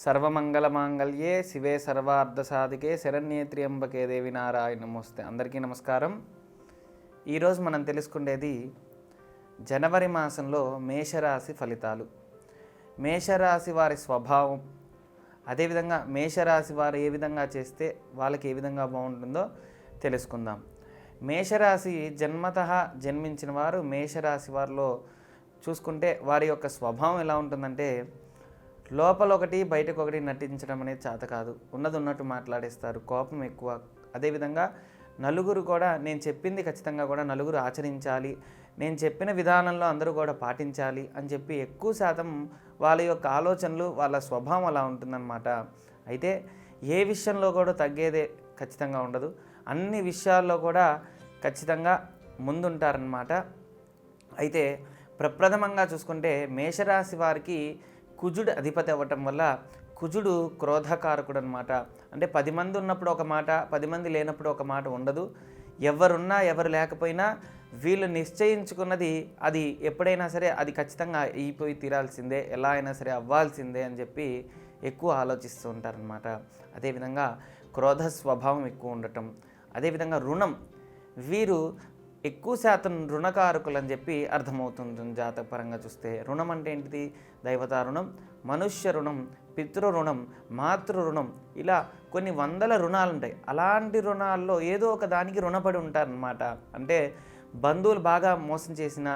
సర్వమంగళమాంగళ్యే శివే సర్వార్థసాధికే శరణ్యేత్రియంబకే దేవి నారాయణ నమస్తే. అందరికీ నమస్కారం. ఈరోజు మనం తెలుసుకునేది జనవరి మాసంలో మేషరాశి ఫలితాలు. మేషరాశి వారి స్వభావం అదేవిధంగా మేషరాశి వారు ఏ విధంగా చేస్తే వాళ్ళకి ఏ విధంగా బాగుంటుందో తెలుసుకుందాం. మేషరాశి జన్మత జన్మించిన వారు మేషరాశి వారిలో చూసుకుంటే వారి యొక్క స్వభావం ఎలా ఉంటుందంటే లోపల ఒకటి బయటకు ఒకటి నటించడం అనేది చేత కాదు. ఉన్నది ఉన్నట్టు మాట్లాడేస్తారు. కోపం ఎక్కువ. అదేవిధంగా నలుగురు కూడా నేను చెప్పింది ఖచ్చితంగా కూడా నలుగురు ఆచరించాలి. నేను చెప్పిన విధానంలో అందరూ కూడా పాటించాలి అని చెప్పి ఎక్కువ శాతం వాళ్ళ యొక్క ఆలోచనలు వాళ్ళ స్వభావం అలా ఉంటుందన్నమాట. అయితే ఏ విషయంలో కూడా తగ్గేదే ఖచ్చితంగా ఉండదు. అన్ని విషయాల్లో కూడా ఖచ్చితంగా ముందుంటారనమాట అయితే ప్రప్రథమంగా చూసుకుంటే మేషరాశి వారికి కుజుడు అధిపతి అవ్వటం వల్ల కుజుడు క్రోధకారకుడు అనమాట అంటే పది మంది ఉన్నప్పుడు ఒక మాట పది మంది లేనప్పుడు ఒక మాట ఉండదు. ఎవరున్నా ఎవరు లేకపోయినా వీళ్ళు నిశ్చయించుకున్నది అది ఎప్పుడైనా సరే అది ఖచ్చితంగా అయిపోయి తీరాల్సిందే ఎలా అయినా సరే అవ్వాల్సిందే అని చెప్పి ఎక్కువ ఆలోచిస్తూ ఉంటారనమాట అదేవిధంగా క్రోధ స్వభావం ఎక్కువ ఉండటం. అదేవిధంగా రుణం. వీరు ఎక్కువ శాతం రుణకారకులు అని చెప్పి అర్థమవుతుంది జాతకపరంగా చూస్తే. రుణం అంటే ఏంటిది? దైవతా రుణం మనుష్య రుణం పితృ రుణం మాతృ రుణం. ఇలా కొన్ని వందల రుణాలు ఉంటాయి అలాంటి రుణాల్లో ఏదో ఒక దానికి రుణపడి ఉంటారనమాట అంటే బంధువులు బాగా మోసం చేసిన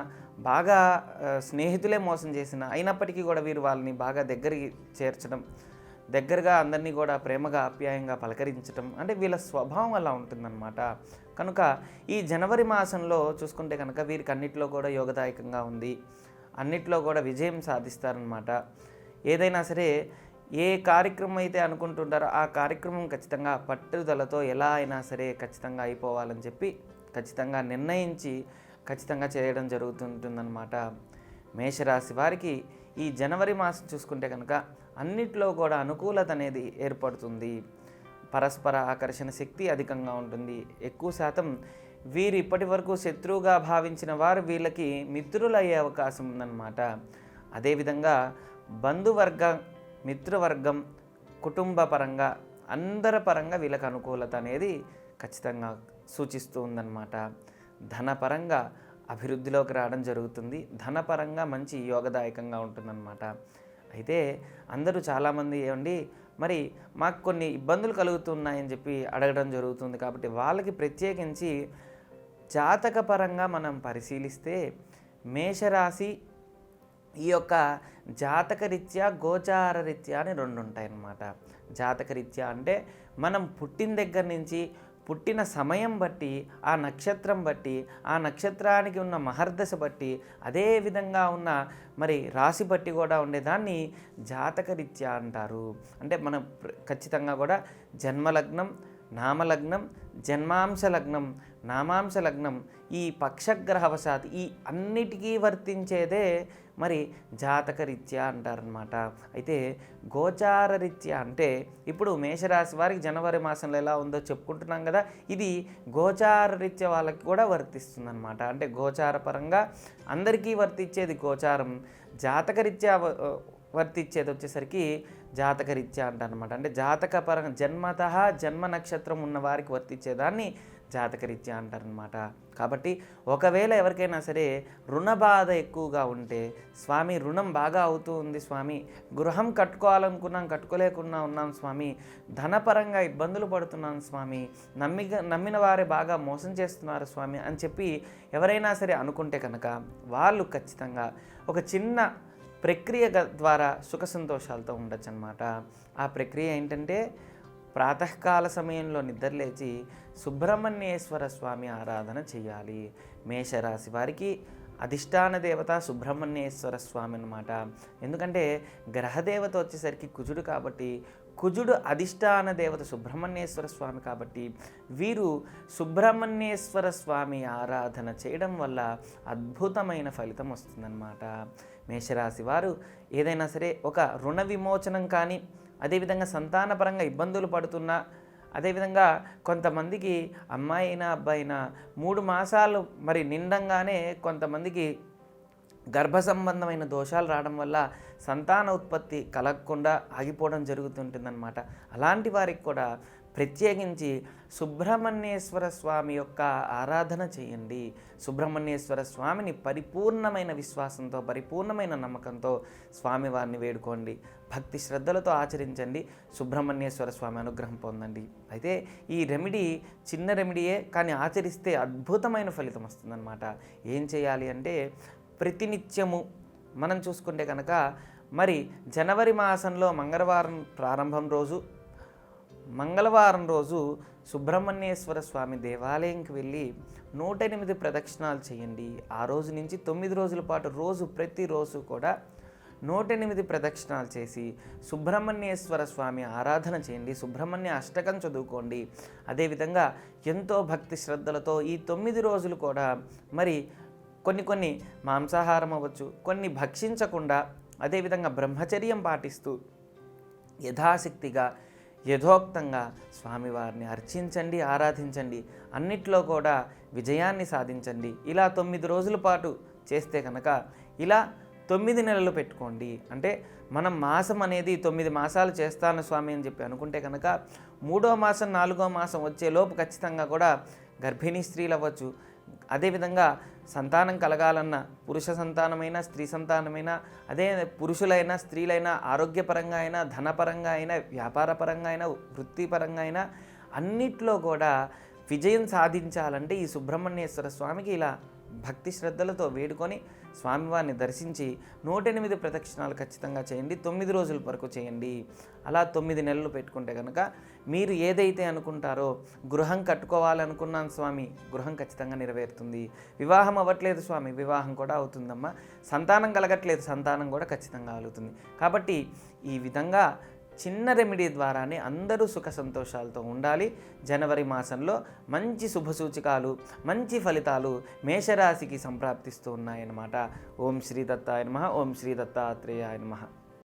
బాగా స్నేహితులే మోసం చేసిన అయినప్పటికీ కూడా వీరు వాళ్ళని బాగా దగ్గరికి చేర్చడం దగ్గరగా అందరినీ కూడా ప్రేమగా ఆప్యాయంగా పలకరించటం అంటే వీళ్ళ స్వభావం అలా ఉంటుందన్నమాట. కనుక ఈ జనవరి మాసంలో చూసుకుంటే కనుక వీరికి అన్నిట్లో కూడా యోగదాయకంగా ఉంది. అన్నిట్లో కూడా విజయం సాధిస్తారనమాట ఏదైనా సరే ఏ కార్యక్రమం అయితే అనుకుంటుంటారో ఆ కార్యక్రమం ఖచ్చితంగా పట్టుదలతో ఎలా అయినా సరే ఖచ్చితంగా అయిపోవాలని చెప్పి ఖచ్చితంగా నిర్ణయించి ఖచ్చితంగా చేయడం జరుగుతుంటుందన్నమాట. మేషరాశి వారికి ఈ జనవరి మాసం చూసుకుంటే కనుక అన్నిట్లో కూడా అనుకూలత అనేది ఏర్పడుతుంది. పరస్పర ఆకర్షణ శక్తి అధికంగా ఉంటుంది. ఎక్కువ శాతం వీరు ఇప్పటి వరకు శత్రువుగా భావించిన వారు వీళ్ళకి మిత్రులు అయ్యే అవకాశం ఉందన్నమాట. అదేవిధంగా బంధువర్గ మిత్రవర్గం కుటుంబ పరంగా అందరి పరంగా వీళ్ళకి అనుకూలత అనేది ఖచ్చితంగా సూచిస్తూ ఉందన్నమాట. ధనపరంగా అభివృద్ధిలోకి రావడం జరుగుతుంది. ధనపరంగా మంచి యోగదాయకంగా ఉంటుందన్నమాట. అయితే అందరూ చాలామంది ఏమండి మరి మాకు కొన్ని ఇబ్బందులు కలుగుతున్నాయని చెప్పి అడగడం జరుగుతుంది కాబట్టి వాళ్ళకి ప్రత్యేకించి జాతకపరంగా మనం పరిశీలిస్తే మేషరాశి ఈ యొక్క జాతకరీత్యా గోచార రీత్యా అని రెండు ఉంటాయన్నమాట జాతకరీత్యా అంటే మనం పుట్టిన దగ్గర నుంచి పుట్టిన సమయం బట్టి ఆ నక్షత్రం బట్టి ఆ నక్షత్రానికి ఉన్న మహర్దశ బట్టి అదే విధంగా ఉన్న మరి రాశి బట్టి కూడా ఉండేదాన్ని జాతకరీత్యా అంటారు. అంటే మనం ఖచ్చితంగా కూడా జన్మలగ్నం నామలగ్నం జన్మాంశ లగ్నం నామాంశ లగ్నం ఈ పక్షగ్రహవశాత్ ఈ అన్నిటికీ వర్తించేదే మరి జాతకరీత్యా అంటారనమాట అయితే గోచార రీత్యా అంటే ఇప్పుడు మేషరాశి వారికి జనవరి మాసంలో ఎలా ఉందో చెప్పుకుంటున్నాం కదా ఇది గోచార రీత్యా వాళ్ళకి కూడా వర్తిస్తుందన్నమాట. అంటే గోచార పరంగా అందరికీ వర్తించేది గోచారం జాతకరీత్యా వర్తించేది వచ్చేసరికి జాతకరీత్యా అంటారనమాట అంటే జాతక పరంగా జన్మత జన్మ నక్షత్రం ఉన్న వారికి వర్తించేదాన్ని జాతకరీత్యా అంటారనమాట కాబట్టి ఒకవేళ ఎవరికైనా సరే రుణ బాధ ఎక్కువగా ఉంటే స్వామి రుణం బాగా అవుతూ ఉంది స్వామి గృహం కట్టుకోవాలనుకున్నాం కట్టుకోలేకున్నా ఉన్నాం స్వామి ధనపరంగా ఇబ్బందులు పడుతున్నాం స్వామి నమ్మి నమ్మిన వారే బాగా మోసం చేస్తున్నారు స్వామి అని చెప్పి ఎవరైనా సరే అనుకుంటే కనుక వాళ్ళు ఖచ్చితంగా ఒక చిన్న ప్రక్రియ ద్వారా సుఖ సంతోషాలతో ఉండొచ్చు అనమాట ఆ ప్రక్రియ ఏంటంటే ప్రాతకాల సమయంలో నిద్రలేచి సుబ్రహ్మణ్యేశ్వర స్వామి ఆరాధన చేయాలి. మేషరాశి వారికి అధిష్టాన దేవత సుబ్రహ్మణ్యేశ్వర స్వామి అనమాట ఎందుకంటే గ్రహదేవత వచ్చేసరికి కుజుడు కాబట్టి కుజుడు అధిష్టాన దేవత సుబ్రహ్మణ్యేశ్వర స్వామి కాబట్టి వీరు సుబ్రహ్మణ్యేశ్వర స్వామి ఆరాధన చేయడం వల్ల అద్భుతమైన ఫలితం వస్తుందన్నమాట. మేషరాశి వారు ఏదైనా సరే ఒక రుణ విమోచనం కానీ అదేవిధంగా సంతానపరంగా ఇబ్బందులు పడుతున్నా అదేవిధంగా కొంతమందికి అమ్మాయి అయినా అబ్బాయి అయినా మూడు మాసాలు మరి నిండంగానే కొంతమందికి గర్భ సంబంధమైన దోషాలు రావడం వల్ల సంతాన ఉత్పత్తి కలగకుండా ఆగిపోవడం జరుగుతుంటుందన్నమాట. అలాంటి వారికి కూడా ప్రత్యేకించి సుబ్రహ్మణ్యేశ్వర స్వామి యొక్క ఆరాధన చేయండి. సుబ్రహ్మణ్యేశ్వర స్వామిని పరిపూర్ణమైన విశ్వాసంతో పరిపూర్ణమైన నమ్మకంతో స్వామివారిని వేడుకోండి. భక్తి శ్రద్ధలతో ఆచరించండి. సుబ్రహ్మణ్యేశ్వర స్వామి అనుగ్రహం పొందండి. అయితే ఈ రెమెడీ చిన్న రెమెడీయే కానీ ఆచరిస్తే అద్భుతమైన ఫలితం వస్తుందన్నమాట. ఏం చేయాలి అంటే ప్రతినిత్యము మనం చూసుకుంటే కనుక మరి జనవరి మాసంలో మంగళవారం ప్రారంభం రోజు మంగళవారం రోజు సుబ్రహ్మణ్యేశ్వర స్వామి దేవాలయంకి వెళ్ళి నూట ఎనిమిది ప్రదక్షిణాలు చేయండి. ఆ రోజు నుంచి తొమ్మిది రోజుల పాటు రోజు ప్రతిరోజు కూడా నూట ఎనిమిది ప్రదక్షిణాలు చేసి సుబ్రహ్మణ్యేశ్వర స్వామి ఆరాధన చేయండి. సుబ్రహ్మణ్య అష్టకం చదువుకోండి. అదేవిధంగా ఎంతో భక్తి శ్రద్ధలతో ఈ తొమ్మిది రోజులు కూడా మరి కొన్ని కొన్ని మాంసాహారం అవ్వచ్చు కొన్ని భక్షించకుండా అదేవిధంగా బ్రహ్మచర్యం పాటిస్తూ యథాశక్తిగా యథోక్తంగా స్వామివారిని అర్చించండి ఆరాధించండి. అన్నిట్లో కూడా విజయాన్ని సాధించండి. ఇలా తొమ్మిది రోజుల పాటు చేస్తే కనుక ఇలా తొమ్మిది నెలలు పెట్టుకోండి. అంటే మనం మాసం అనేది తొమ్మిది మాసాలు చేస్తాను స్వామి అని చెప్పి అనుకుంటే కనుక మూడో మాసం నాలుగో మాసం వచ్చేలోపు ఖచ్చితంగా కూడా గర్భిణీ స్త్రీలు అవ్వచ్చు. అదేవిధంగా సంతానం కలగాలన్న పురుష సంతానమైన స్త్రీ సంతానమైన అదే పురుషులైనా స్త్రీలైనా ఆరోగ్యపరంగా అయినా ధనపరంగా అయినా వ్యాపారపరంగా అయినా వృత్తిపరంగా అయినా అన్నిట్లో కూడా విజయం సాధించాలంటే ఈ సుబ్రహ్మణ్యేశ్వర స్వామికి ఇలా భక్తి శ్రద్ధలతో వేడుకొని స్వామివారిని దర్శించి నూట ఎనిమిది ప్రదక్షిణాలు ఖచ్చితంగా చేయండి. తొమ్మిది రోజుల వరకు చేయండి. అలా తొమ్మిది నెలలు పెట్టుకుంటే కనుక మీరు ఏదైతే అనుకుంటారో గృహం కట్టుకోవాలనుకున్నాను స్వామి గృహం ఖచ్చితంగా నెరవేరుతుంది. వివాహం అవ్వట్లేదు స్వామి వివాహం కూడా అవుతుందమ్మా. సంతానం కలగట్లేదు సంతానం కూడా ఖచ్చితంగా కలుగుతుంది. కాబట్టి ఈ విధంగా చిన్న రెమెడీ ద్వారానే అందరూ సుఖ సంతోషాలతో ఉండాలి. జనవరి మాసంలో మంచి శుభసూచికాలు మంచి ఫలితాలు మేషరాశికి సంప్రాప్తిస్తూ ఉన్నాయన్నమాట. ఓం శ్రీ దత్తాయ నమ. ఓం శ్రీ దత్తాత్రేయాయ నమ.